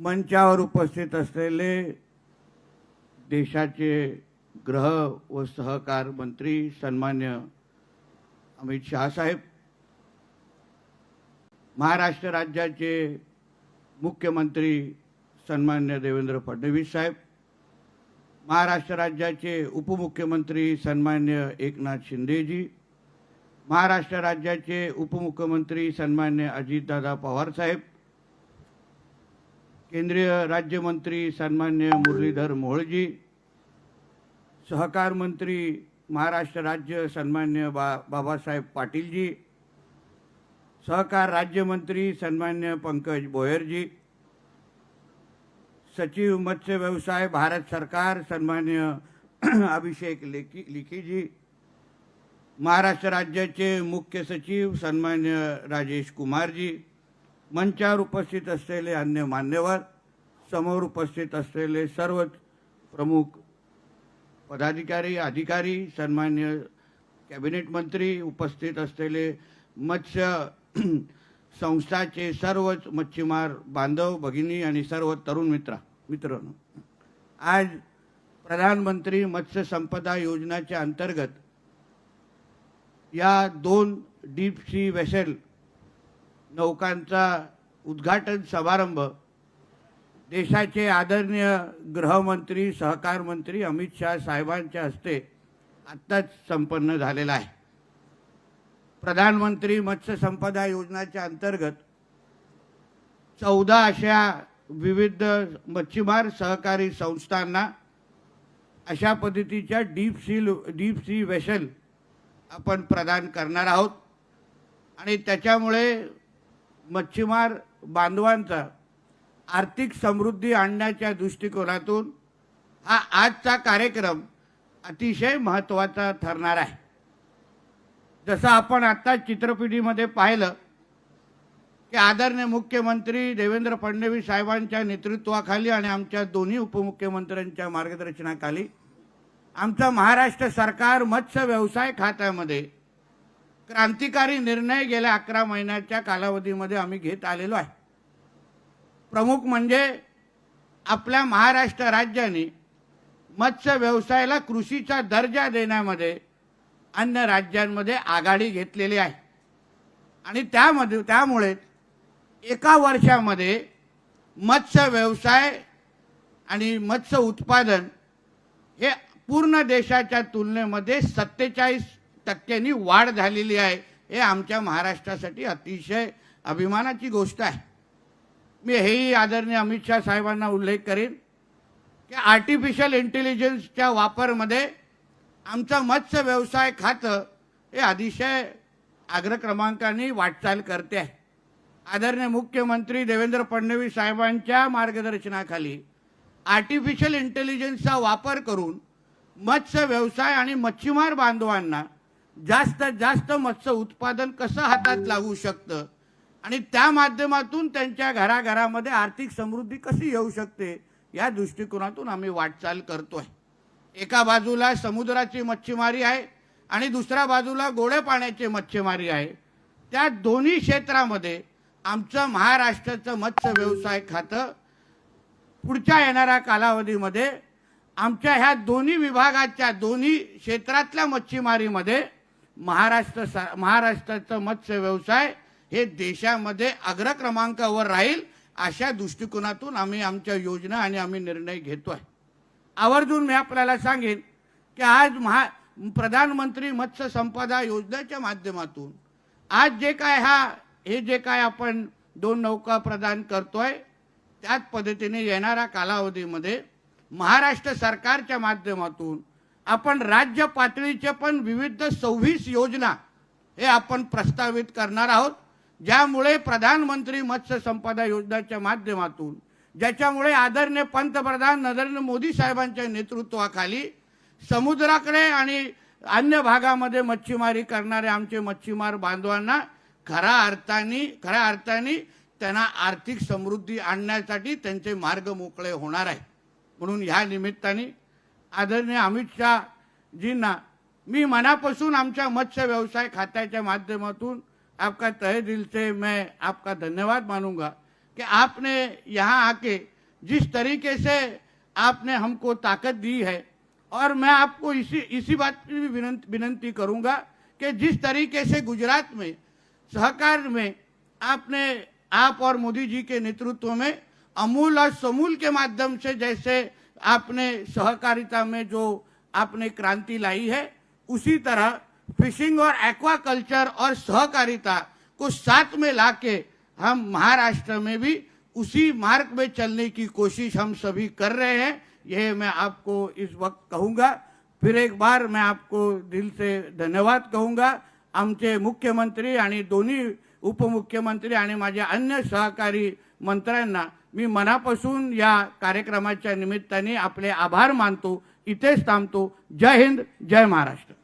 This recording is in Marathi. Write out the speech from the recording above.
मंचावर उपस्थित असलेले देशाचे ग्रह व सहकार मंत्री सन्मान्य अमित शहासाहेब महाराष्ट्र राज्याचे मुख्यमंत्री सन्मान्य देवेंद्र फडणवीस साहेब महाराष्ट्र राज्याचे उपमुख्यमंत्री सन्मान्य एकनाथ शिंदेजी महाराष्ट्र राज्याचे उपमुख्यमंत्री सन्मान्य अजितदादा पवार साहेब केंद्रीय राज्यमंत्री सन्मान्य मुरलीधर मोहोळजी सहकार मंत्री महाराष्ट्र राज्य सन्मान्य बा बाबासाहेब पाटीलजी सहकार राज्यमंत्री सन्मान्य पंकज बोयरजी सचिव मत्स्य व्यवसाय भारत सरकार सन्मान्य अभिषेक लेखी लिखीजी महाराष्ट्र राज्याचे मुख्य सचिव सन्मान्य राजेश कुमारजी मंचावर उपस्थित असलेले अन्य मान्यवर समोर उपस्थित असलेले सर्वच प्रमुख पदाधिकारी अधिकारी सन्मान्य कॅबिनेट मंत्री उपस्थित असलेले मत्स्य संस्थाचे सर्वच मच्छीमार बांधव भगिनी आणि सर्व तरुण मित्र मित्रांनो. आज प्रधानमंत्री मत्स्य संपदा योजनेच्या अंतर्गत या दोन डीप सी वेसेल नौकांचा उद्घाटन समारंभ. देशाचे आदरणीय गृहमंत्री सहकार मंत्री अमित शहा साहेबांच्या हस्ते आत्ताच संपन्न झालेला आहे. प्रधानमंत्री मत्स्य संपदा योजनाच्या अंतर्गत चौदा अशा विविध मच्छीमार सहकारी संस्थांना अशा पद्धतीच्या डीप सी डीप सी वेशन आपण प्रदान करणार आहोत. आणि त्याच्यामुळे मच्छीमार बांधवांचा आर्थिक समृद्धी आणण्याच्या दृष्टिकोनातून हा आजचा कार्यक्रम अतिशय महत्त्वाचा ठरणार आहे. जसं आपण आत्ता चित्रपिढीमध्ये पाहिलं की आदरणीय मुख्यमंत्री देवेंद्र फडणवीस साहेबांच्या नेतृत्वाखाली आणि आमच्या दोन्ही उपमुख्यमंत्र्यांच्या मार्गदर्शनाखाली आमचं महाराष्ट्र सरकार मत्स्य व्यवसाय खात्यामध्ये क्रांतिकारी निर्णय गेल्या अकरा महिन्याच्या कालावधीमध्ये आम्ही घेत आलेलो आहे. प्रमुख म्हणजे आपल्या महाराष्ट्र राज्याने मत्स्य व्यवसायाला कृषीचा दर्जा देण्यामध्ये अन्य राज्यांमध्ये आघाडी घेतलेली आहे. आणि त्यामध्ये त्यामुळे एका वर्षामध्ये मत्स्य व्यवसाय आणि मत्स्य उत्पादन हे पूर्ण देशाच्या तुलनेमध्ये सत्तेचाळीस टक्क्यांनी वाढ झालेली आहे हे आमच्या महाराष्ट्रासाठी अतिशय अभिमानाची गोष्ट आहे. मी हेही आदरणीय अमित शाह साहेबांना उल्लेख करेन की आर्टिफिशियल इंटेलिजन्सच्या वापरमध्ये आमचं मत्स्य व्यवसाय खातं हे अतिशय अग्रक्रमांकाने वाटचाल करते. आहे आदरणीय मुख्यमंत्री देवेंद्र फडणवीस साहेबांच्या मार्गदर्शनाखाली आर्टिफिशियल इंटेलिजन्सचा वापर करून मत्स्य व्यवसाय आणि मच्छीमार बांधवांना जास्तीत जास्त मत्स्य उत्पादन कसं हातात लागू शकतं? आणि त्या माध्यमातून त्यांच्या घराघरामध्ये आर्थिक समृद्धी कशी येऊ शकते? या दृष्टिकोनातून आम्ही वाटचाल करतोय. एका बाजूला समुद्राची मच्छीमारी आहे आणि दुसऱ्या बाजूला गोड्या पाण्याची मच्छीमारी आहे. त्या दोन्ही क्षेत्रामध्ये आमचं महाराष्ट्राचं मत्स्य व्यवसाय खातं पुढच्या येणाऱ्या कालावधीमध्ये आमच्या ह्या दोन्ही विभागाच्या दोन्ही क्षेत्रातल्या मच्छीमारीमध्ये महाराष्ट्र सा महाराष्ट्राचं मत्स्य व्यवसाय हे देशामध्ये अग्रक्रमांकावर राहील अशा दृष्टिकोनातून आम्ही आमच्या योजना आणि आम्ही निर्णय घेतो आहे आवर्जून मी आपल्याला सांगेन की आज महा प्रधानमंत्री मत्स्य संपदा योजनेच्या माध्यमातून आज जे काय हा हे जे काय आपण दोन नौका प्रदान करतोय त्याच पद्धतीने येणाऱ्या कालावधीमध्ये महाराष्ट्र सरकारच्या माध्यमातून आपण राज्य पातळीचे पण विविध सव्वीस योजना हे आपण प्रस्तावित करणार आहोत ज्यामुळे प्रधानमंत्री मत्स्य संपदा योजनेच्या माध्यमातून ज्याच्यामुळे आदरणीय पंतप्रधान नरेंद्र मोदी साहेबांच्या नेतृत्वाखाली समुद्राकडे आणि अन्य भागामध्ये मच्छीमारी करणारे आमचे मच्छीमार बांधवांना खऱ्या अर्थाने खऱ्या अर्थाने त्यांना आर्थिक समृद्धी आणण्यासाठी त्यांचे मार्ग मोकळे होणार आहे म्हणून ह्या निमित्ताने आदरणीय अमित शहाजींना मी मनापासून आमच्या मत्स्य व्यवसाय खात्याच्या माध्यमातून आपका तहे दिल से मैं आपका धन्यवाद मानूंगा कि आपने यहाँ आके जिस तरीके से आपने हमको ताकत दी है और मैं आपको इसी इसी बात की भी विनंती विनंती करूंगा कि जिस तरीके से गुजरात में सहकार में आपने आप और मोदी जी के नेतृत्व में अमूल और समूल के माध्यम से जैसे आपने सहकारिता में जो आपने क्रांति लाई है उसी तरह फिशिंग और एक्वाकल्चर और सहकारिता को साथ में लाके हम महाराष्ट्र में भी उसी मार्ग में चलने की कोशिश हम सभी कर रहे हैं। यह मैं आपको इस वक्त कहूंगा। फिर एक बार मैं आपको दिल से धन्यवाद कहूंगा। आमचे मुख्यमंत्री आणि दोन्ही उपमुख्यमंत्री आणि माझ्या अन्य सहकारी मंत्र्यांना मी मनापासून या कार्यक्रमाच्या निमित्ताने आपले आभार मानतो इथेच थांबतो. जय हिंद जय महाराष्ट्र.